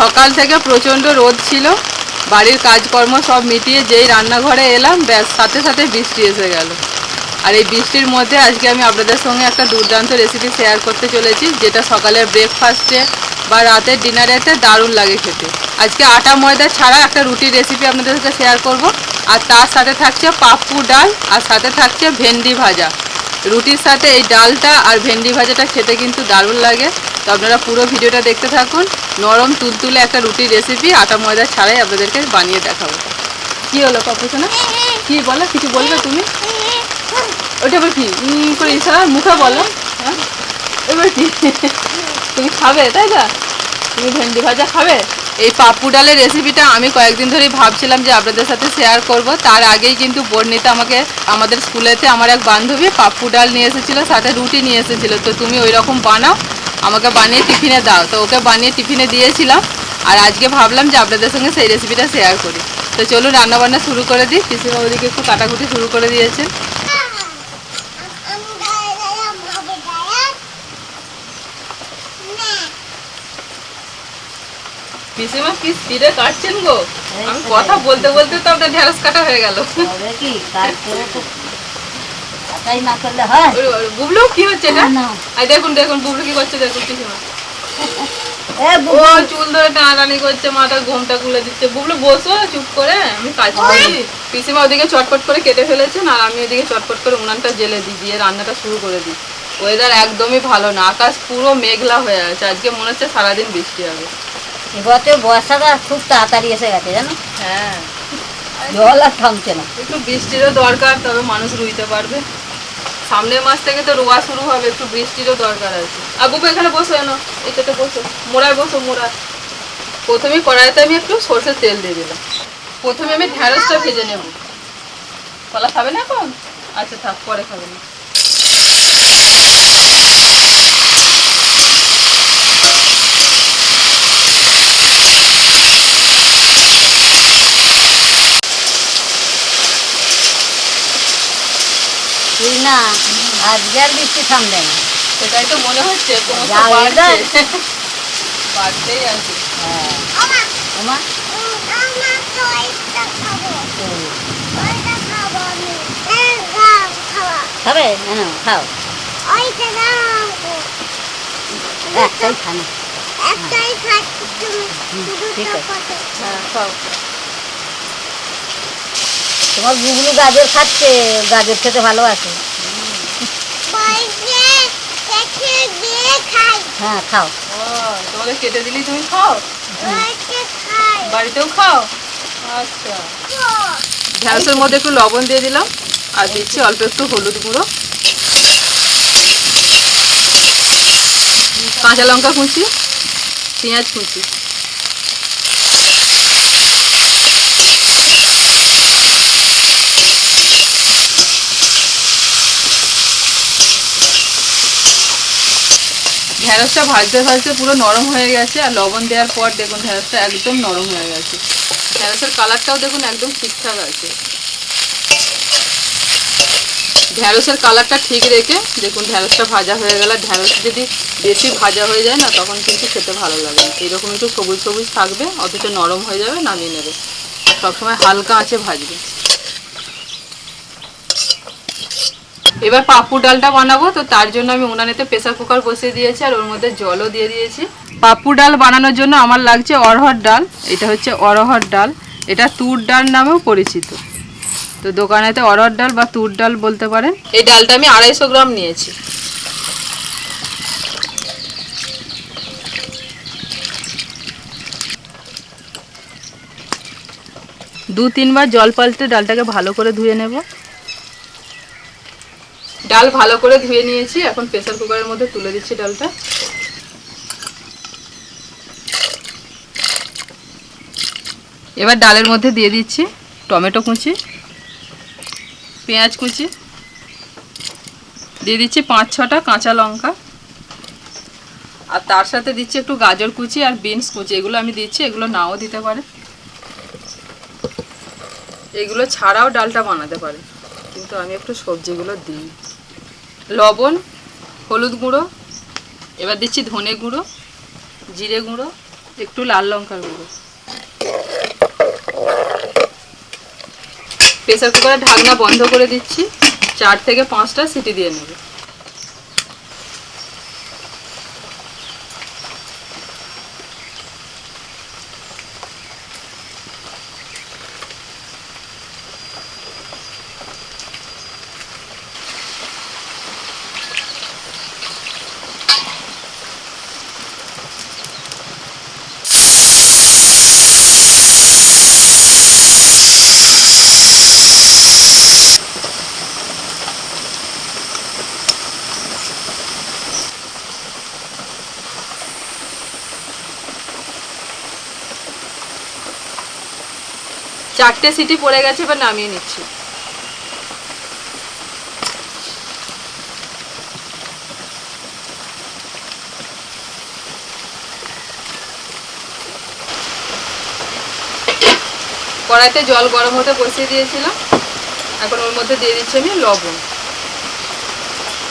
সকাল থেকে প্রচণ্ড রোদ ছিল। বাড়ির কাজকর্ম সব মিটিয়ে যেই রান্নাঘরে এলাম, ব্যাস, সাথে সাথে বৃষ্টি এসে গেল। আর এই বৃষ্টির মধ্যে আজকে আমি আপনাদের সঙ্গে একটা দুর্দান্ত রেসিপি শেয়ার করতে চলেছি, যেটা সকালের ব্রেকফাস্টে বা রাতের ডিনারেতে দারুণ লাগে খেতে। আজকে আটা ময়দা ছাড়া একটা রুটির রেসিপি আপনাদের সাথে শেয়ার করব। আর তার সাথে থাকছে পাপ্পু ডাল, আর সাথে থাকছে ভেন্ডি ভাজা। রুটির সাথে এই ডালটা আর ভেন্ডি ভাজাটা খেতে কিন্তু দারুণ লাগে। তো আপনারা পুরো ভিডিওটা দেখতে থাকুন। নরম, তুলতুলে একটা রুটির রেসিপি আটা ময়দা ছাড়াই আপনাদেরকে বানিয়ে দেখাবো। কি হলো পাপুসোনা কি বলো, কিছু বলবে তুমি? ওটা এবার কি? করে ইশারা মুখে বলো। হ্যাঁ? এবার কি? তুমি খাবে, তাই না তুমি ভেন্ডি ভাজা খাবে? এই পাপ্পু ডালের রেসিপিটা আমি কয়েকদিন ধরেই ভাবছিলাম যে আপনাদের সাথে শেয়ার করব। তার আগেই কিন্তু বর্ণিতা আমাকে, আমাদের স্কুলেতে আমার এক বান্ধবী পাপ্পু ডাল নিয়ে এসেছিল, সাথে রুটি নিয়ে এসেছিল। তো তুমি ওই রকম বানাও। আমাকে বানিয়ে টিফিনে দাও। তো ওকে বানিয়ে টিফিনে দিয়েছিলাম। আর আজকে ভাবলাম যে আপনাদের সঙ্গে সেই রেসিপিটা শেয়ার করি। তো চলুন রান্নাবান্না শুরু করে দিই। পিসিমা ওদিকে একটু কাটাকুটি শুরু করে দিয়েছেন। পিসিমা কি স্পিডে কাটছেন গো? আমি কথা বলতে বলতে তো আপনার ঢেঁড়স কাটা হয়ে গেল। কি কাজ করে তো কাটাই না করলে হয়? বুবলু কি হচ্ছে এটা। আই দেখুন দেখুন বুবলু কি করছে দেখুন ও চুল ধরে টানাটানি করছে মাথার ঘোমটা খুলে দিচ্ছে। বুবলু বসো চুপ করে আমি কাজ করি। পিসিমা ওদিকে চটপট করে কেটে ফেলেছেন আর আমি ওদিকে চটপট করে উনানটা জেলে দিই দিয়ে রান্নাটা শুরু করে দিই। ওয়েদার একদমই ভালো না আকাশ পুরো মেঘলা হয়ে আছে। আজকে মনে হচ্ছে সারাদিন বৃষ্টি হবে। বর্ষাটা খুব তাড়াতাড়ি এসে গেছে জানো? হ্যাঁ। জল আর থামছে না। একটু বৃষ্টিরও দরকার তবে মানুষ রুইতে পারবে। সামনের মাস থেকে তো রোয়া শুরু হবে, একটু বৃষ্টিরও দরকার আছে। আর বুবু এখানে বসো, এনো এটাতে বসো। মোড়ায় বসো মোড়া প্রথমে কড়াইতে আমি একটু সর্ষের তেল দিয়ে দিলাম। প্রথমে আমি ঢ্যাঁড়সটা ভেজে নেব। কলা খাবে না এখন? আচ্ছা থাক, পরে খাবে না তুই না আজকে আর বৃষ্টি থামবে না। সেটাই তো মনে হচ্ছে। বাড়তেই আছে। হ্যাঁ। খাবে? না খাও। একটাই খানা। ঠিক আছে। হ্যাঁ খাও। তোমার গুগলু গাজর খাচ্ছে গাজর খেতে ভালোবাসে। হ্যাঁ খাও। তোমাকে কেটে দিলি তুমি খাও? বাড়িতেও খাও? আচ্ছা। ঢ্যাঁড়সের মধ্যে একটু লবণ দিয়ে দিলাম, আর দিচ্ছি অল্প একটু হলুদ গুঁড়ো। কাঁচা লঙ্কা কুচি, পেঁয়াজ কুচি। ঢ্যাঁড়সটা ভাজতে ভাজতে পুরো নরম হয়ে গেছে, আর লবণ দেওয়ার পর দেখুন ঢ্যাঁড়সটা একদম নরম হয়ে গেছে। ঢ্যাঁড়সের কালারটাও দেখুন একদম ঠিকঠাক আছে। ঢ্যাঁড়সের কালারটা ঠিক রেখে দেখুন ঢ্যাঁড়সটা ভাজা হয়ে গেল ঢ্যাঁড়স যদি বেশি ভাজা হয়ে যায় না, তখন কিন্তু খেতে ভালো লাগে না। এইরকম একটু সবুজ সবুজ থাকবে, অথচ নরম হয়ে যাবে, নামিয়ে নেবে। সবসময় হালকা আঁচে ভাজবে। এবার পাপ্পু ডালটা বানাবো, তো তার জন্য আমি উনানেতে প্রেসার কুকার বসিয়ে দিয়েছি আর ওর মধ্যে জলও দিয়ে দিয়েছি। পাপ্পু ডাল বানানোর জন্য আমার লাগছে অরহর ডাল, এটা হচ্ছে অরহর ডাল। এটা তুর ডাল নামেও পরিচিত। তো দোকানেতে অরহর ডাল বা তুর ডাল বলতে পারেন। এই ডালটা আমি আড়াইশো গ্রাম নিয়েছি। দু তিনবার জল পাল্টে ডালটাকে ভালো করে ধুয়ে নেব। ডাল ভালো করে ধুয়ে নিয়েছি, এখন প্রেসার কুকারের মধ্যে তুলে দিচ্ছি ডালটা। এবার ডালের মধ্যে দিয়ে দিচ্ছি টমেটো কুচি, পেঁয়াজ কুচি, দিয়ে দিচ্ছি পাঁচ ছটা কাঁচা লঙ্কা, আর তার সাথে দিচ্ছি একটু গাজর কুচি আর বিনস কুচি, এগুলো আমি দিচ্ছি, এগুলো নাও দিতে পারে। এগুলো ছাড়াও ডালটা বানাতে পারে, কিন্তু আমি একটু সবজিগুলো দিই। লবণ, হলুদ গুঁড়ো, এবার দিচ্ছি ধনে গুঁড়ো, জিরে গুঁড়ো, একটু লাল লঙ্কার গুঁড়ো। প্রেসার কুকারের ঢাকনা বন্ধ করে দিচ্ছি, চার থেকে পাঁচটা সিটি দিয়ে নেব। চারটে সিটি পড়ে গেছে, এবার নামিয়ে নিচ্ছি। কড়াইতে জল গরম হতে বসিয়ে দিয়েছিলাম। এখন ওর মধ্যে দিয়ে দিচ্ছি আমি লবণ।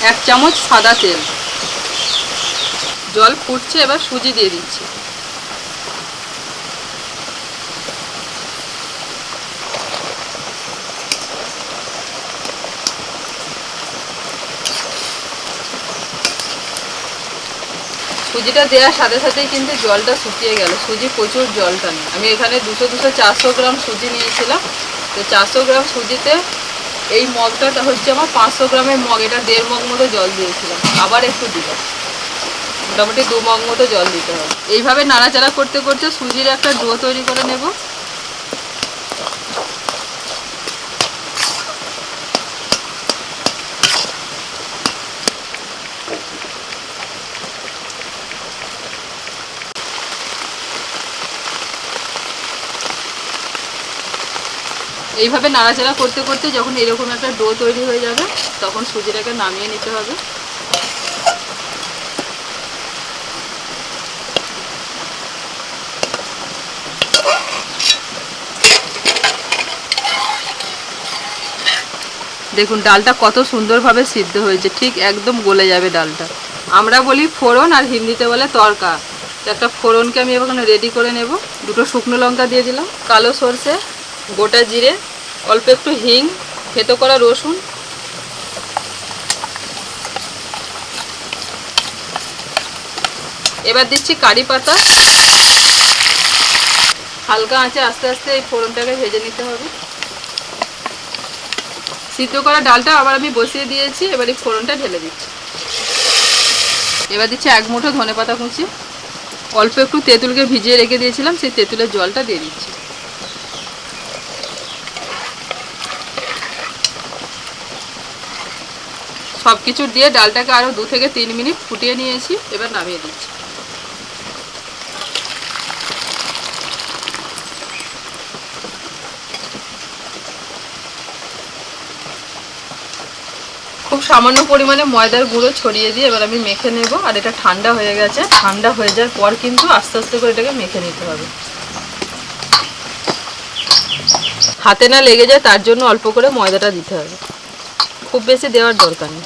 এক চামচ সাদা তেল। জল ফুটছে, এবার সুজি দিয়ে দিচ্ছি। সুজিটা দেওয়ার সাথে সাথেই কিন্তু জলটা শুকিয়ে গেল। সুজি প্রচুর জলটা টানে। আমি এখানে দুশো দুশো চারশো গ্রাম সুজি নিয়েছিলাম। তো চারশো গ্রাম সুজিতে এই মগটা হচ্ছে আমার পাঁচশো গ্রামের মগ। এটা দেড় মগ মতো জল দিয়েছিলাম। আবার একটু দিলাম। মোটামুটি দু মগ মতো জল দিতে হবে। এইভাবে নাড়াচাড়া করতে করতে সুজির একটা ডো তৈরি করে নেব। এইভাবে নাড়াচাড়া করতে করতে যখন এরকম একটা ডো তৈরি হয়ে যাবে, তখন সুজিটাকে নামিয়ে নিতে হবে। দেখুন, ডালটা কত সুন্দরভাবে সিদ্ধ হয়েছে, ঠিক একদম গলে যাবে ডালটা। আমরা বলি ফোড়ন আর হিন্দিতে বলে তরকা। একটা ফোড়নকে আমি এখানে রেডি করে নেব। দুটো শুকনো লঙ্কা দিয়ে দিলাম, কালো সর্ষে গোটা জিরে, অল্প একটু হিং, থেতো করা রসুন। এবার দিচ্ছি কারি পাতা। হালকা আঁচে আস্তে আস্তে এই ফোড়নটাকে ভেজে নিতে হবে। সিদ্ধ করা ডালটা আবার আমি বসিয়ে দিয়েছি, এবার এই ফোড়নটা ঢেলে দিচ্ছি। এবার দিচ্ছি এক মুঠো ধনে পাতা কুচি। অল্প একটু তেঁতুলকে ভিজিয়ে রেখে দিয়েছিলাম, সেই তেঁতুলের জলটা দিয়ে দিচ্ছি। সব কিছু দিয়ে ডালটাকে আরও দু থেকে তিন মিনিট ফুটিয়ে নিয়েছি, এবার নামিয়ে দিচ্ছি। খুব সামান্য পরিমাণে ময়দার গুঁড়ো ছড়িয়ে দিয়ে এবার আমি মেখে নেব, আর এটা ঠান্ডা হয়ে গেছে। ঠান্ডা হয়ে যাওয়ার পর কিন্তু আস্তে আস্তে করে এটাকে মেখে নিতে হবে। হাতে না লেগে যায় তার জন্য অল্প করে ময়দাটা দিতে হবে। খুব বেশি দেওয়ার দরকার নেই।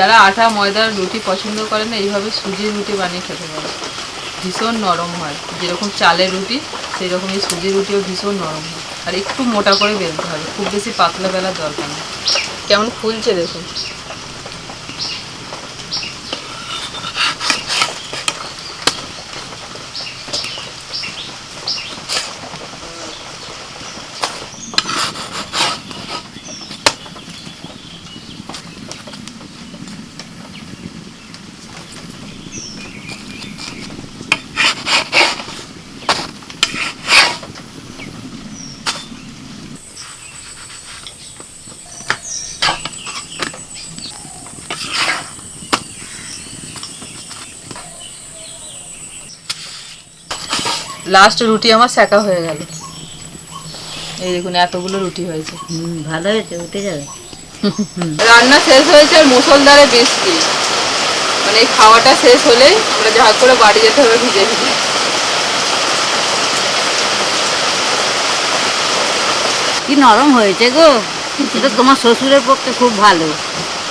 যারা আটা ময়দার রুটি পছন্দ করে না, এইভাবে সুজির রুটি বানিয়ে খেতে পারে। ভীষণ নরম হয়। যেরকম চালের রুটি সেই রকম এই সুজির রুটিও ভীষণ নরম হয়। আর একটু মোটা করে বেলতে হবে। খুব বেশি পাতলা বেলার দরকার নেই। কেমন ফুলছে দেখুন। লাস্ট রুটি আমার সেকা হয়ে গেল। এই দেখুন এতগুলো রুটি হয়েছে। হুম ভালো হয়েছে উঠে যাবে। রান্না শেষ হয়েছে আর মুসলধারে বৃষ্টি। মানে এই খাওয়াটা শেষ হলেই আমরা যা করে বাড়ি যেতে হবে ভিজে ভিজে। কি নরম হয়েছে গো। এটা তোমার শ্বশুরের পক্ষে খুব ভালো।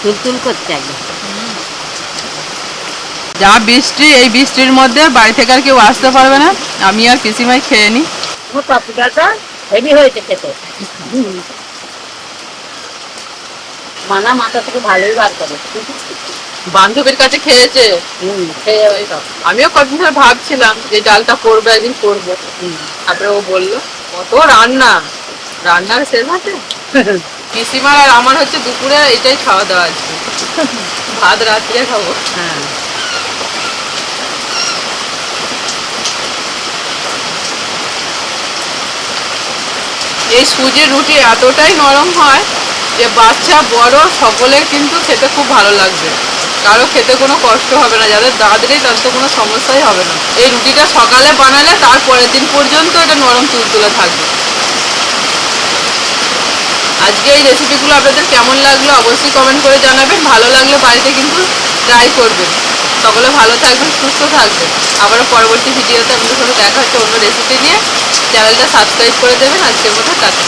তুলতুল করতে একদম। যা বৃষ্টি এই বৃষ্টির মধ্যে বাড়ি থেকে আর কেউ আসতে পারবে না। আমি আর পিসিমাই খেয়ে নি। হেভি হয়েছে খেতে। মানা মাথা থেকে ভালোই বার করে। বান্ধবীর কাছে খেয়েছে। আমিও কদিন ধরে ভাবছিলাম যে ডালটা করব একদিন করব। তারপরে ও বলল কত রান্না? রান্নার শেষ আছে? পিসিমার আর আমার হচ্ছে দুপুরে এটাই খাওয়া দাওয়া আছে। ভাত রাত্রে খাব। হ্যাঁ। এই সুজির রুটি এতটাই নরম হয় যে বাচ্চা, বড় সকলের কিন্তু খেতে খুব ভালো লাগবে। কারও খেতে কোনো কষ্ট হবে না, যাদের দাঁত নেই তাদের তো কোনো সমস্যাই হবে না। এই রুটিটা সকালে বানালে তার পরের দিন পর্যন্ত এটা নরম তুলতুলে থাকবে। আজকে এই রেসিপিগুলো আপনাদের কেমন লাগল অবশ্যই কমেন্ট করে জানাবেন। ভালো লাগলে বাড়িতে কিন্তু ট্রাই করবেন। সকলে ভালো থাকবেন, সুস্থ থাকবেন। আবারও পরবর্তী ভিডিওতে আপনাদের সাথে দেখা হচ্ছে অন্য রেসিপি নিয়ে। চ্যানেলটা সাবস্ক্রাইব করে দেবেন। আজকের মতো টাটা।